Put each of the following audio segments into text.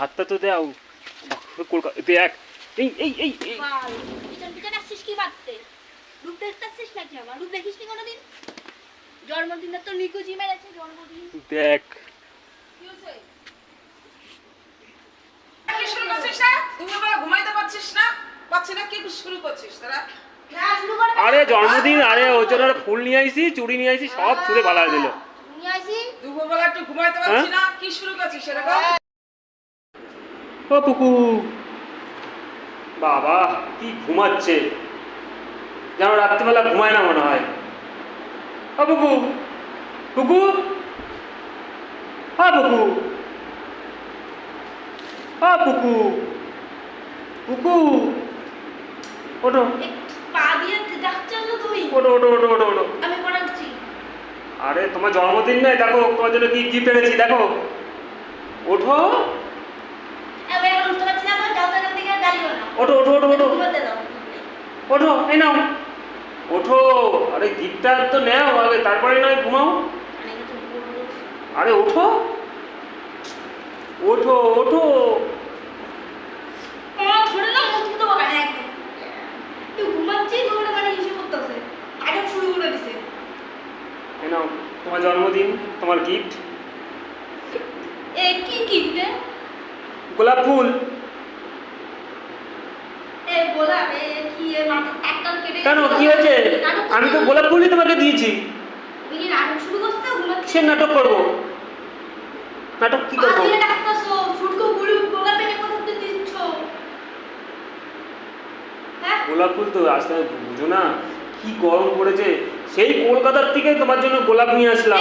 ভাতটা তো দাও কলকাতা দেখ এই এই এই এই পিছন পিছন আসছিস কি মারতে? রূপ দেখতে আসছিস নাকি আমার? রূপ দেখিসনি কোনোদিন? জন্মদিনে তো নিকুচি মেরেছে জন্মদিন দেখ কি হয়েছে? কি শুরু করছিস না দুপুরবেলা ঘুমাইতে পারছিস না পাচ্ছি না কি শুরু করছিস তোরা না, শুরু করে দে। আরে জন্মদিন আরে ওই জন্য ফুল নিয়ে আইছি চুড়ি নিয়ে আইছি সব ছুঁড়ে পালা দিল নিয়ে আসি। দুপুরবেলা একটু ঘুমাইতে পারছি না কি শুরু করছিস এরকম ও পুকু বাবা কি ঘুমাচ্ছে? যেন রাত্রিবেলা ঘুমায় না মনে হয়। ও পুকু পুকু হ্যাঁ পুকু হ্যাঁ পুকু পুকু ওটো পা দিয়ে ডাকছো তো তুমি? ওটো ওটো ওটো ওটো ওটো আমি উঠছি। আরে তোমার জন্মদিন নয় দেখো তোমার জন্য কি গিফট এনেছি দেখো। ওঠো এ, আমি এখন উঠতে পারছি না, আমার যাও তো এখান থেকে, দাঁড়িয়েও না। ওঠো ওঠো ওঠো ওঠো। ওঠো এই নাও। ওঠো। আরে গিফটটা তো নেও আগে তারপরে নয় ঘুমাও। আরে ওঠো। ওঠো ওঠো। মানে নাও তোমার জন্মদিন তোমার গিফট এ, কি রে? গোলাপ ফুল এ, গোলাপ, এ, কি, এ, মাথার টাকটাল কেটে কেন কি হয়েছে আমি তো গোলাপ ফুলই তোমাকে দিয়েছি? সে নাটক করব নাটক কি করব গোলাপ? হ্যাঁ? ফুল তো আসতে বুঝো না কি গরম পড়েছে সেই কলকাতার থেকে তোমার জন্য গোলাপ নিয়ে আসলাম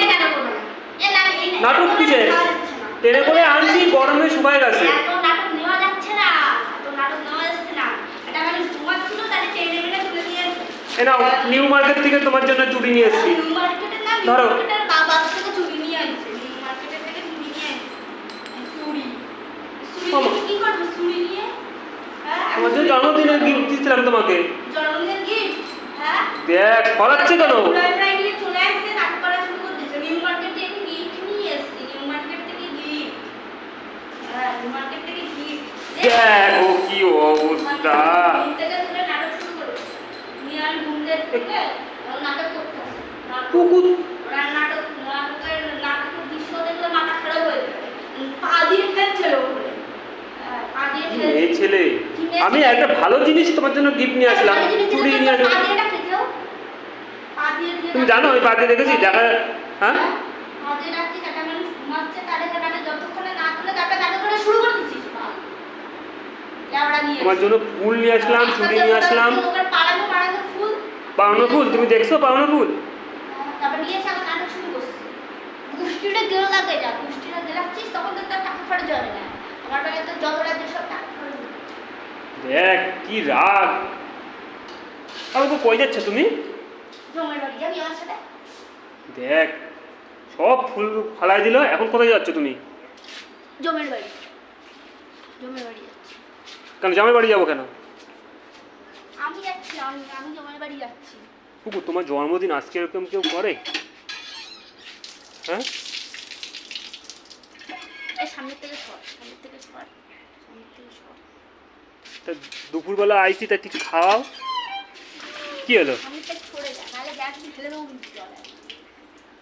নাটক না। ট্রেনে করে আনছি গরমে শুকায় গেছে এত নাটক নেওয়া যাচ্ছে না। এত নাটক নেওয়া যাচ্ছে না। এটা মানুষ ঘুমাচ্ছিল, তাহলে টেনে মেরে তুলে নিয়ে এসে। এ নাও নিউ মার্কেট থেকে তোমার জন্য চুড়ি নিয়ে এসেছি নিউ ধরো। হ্যাঁ? আমার জন্য জন্মদিনের গিফট দিয়েছিলাম তোমাকে? হ্যাঁ? দেখ ফলাচ্ছে কেন। হ্যাঁ। দেখ ও কি অবস্থা ঘুম থেকে তুলে নাটক শুরু করেছে। নিয়ে আমি থেকে নাটক করতে হবে। নাটক- ওরা নাটক নাটকের নাটকের দৃশ্য দেখলে মাথা খারাপ হয়ে যাবে। পা দিয়ে ফেলছিল ওপরে হ্যাঁ, ছেলে? আমি একটা ভালো জিনিস তোমার জন্য গিফট নিয়ে আসলাম। চুড়ি নিয়ে আসলাম। তুমি জানো ওই বাদে দেখেছি দেখা হ্যাঁ? নিয়ে তোমার জন্য ফুল নিয়ে আসলাম চুড়ি নিয়ে আসলাম। পাওনা ফুল তুমি দেখছ পাওনা ফুল তারপর নিয়ে এসে আবার নাটক শুরু করছে। গোষ্ঠীটা গেল লাগে যা গোষ্ঠীটা গেলাচ্ছিস তখন তো তার টাকা ফাটে যাবে না। আমার তো যত রাজ্য সব টাকা দেখ কি রাগ। তো কই যাচ্ছ তুমি? জমের দেখ সব ফুল ফালাই দিল এখন কোথায় যাচ্ছ তুমি? জমের বাড়ি। জমের বাড়ি যাচ্ছি। কেন জামাই বাড়ি যাব কেন? যাচ্ছি আমি আমি বাড়ি যাচ্ছি। পুকুর তোমার জন্মদিন আজকে এরকম কেউ করে? হ্যাঁ? এই সামনের থেকে সর সামনের থেকে সর সামনের থেকে সর। তা দুপুরবেলা আইসি তা কিছু খাওয়াও? কি হলো? সামনের থেকে সরে যা নাহলে গ্যাস ফেলে দেবো কিন্তু জলে।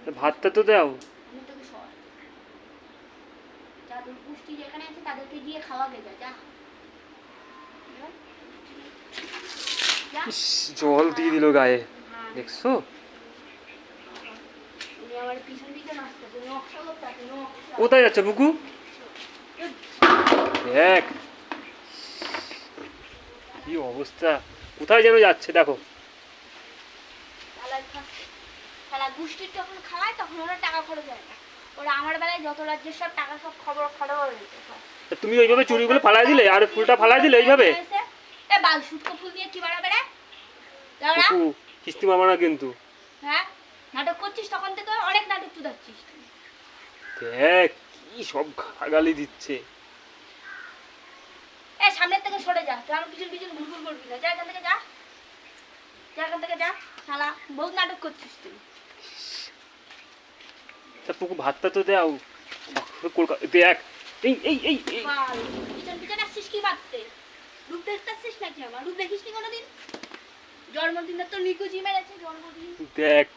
তা ভাতটা তো দাও। সামনের থেকে সর। যাদের পুষ্টি যেখানে আছে তাদেরকে গিয়ে খাওয়াবে যা যা যা ইস, জল দিয়ে দিল গায়ে। দেখছ? কোথায় যাচ্ছে বুকু? দেখ। কি অবস্থা? কোথায় যেন যাচ্ছে দেখো। গোষ্ঠীর যখন খাওয়ায় তখন ওরা টাকা খরচ হয় না। ওরা আমার বেলায় যত রাজ্যের সব টাকা সব খবর হয়ে তা তুমি ওইভাবে চুড়িগুলো ফালাই দিলে? আর ফুলটা ফালাই দিলে এইভাবে? এ বাল ফুল দিয়ে কি বাড়াবে রে? কিস্তি মারবা না কিন্তু। হ্যাঁ? নাটক করছিস তখন থেকে? অনেক নাটক চুদাচ্ছিস। দেখ কি সব গালি দিচ্ছে। এ সামনের থেকে সরে যা তুই আমার পিছন পিছন ঘুরঘুর করবি না। যা এখান থেকে যা। যা এখান থেকে যা। শালা বহুত নাটক করছিস তুই। তা পুকু ভাতটা তো দাও। কলকাতা দেখ এই এই এই পিছন পিছন আসছিস কি মারতে রূপ দেখতে আসছিস নাকি আমার রূপ দেখিস নি কোনোদিন? জন্মদিনে তো নিকুজি মেরেছে জন্মদিন। দেখ।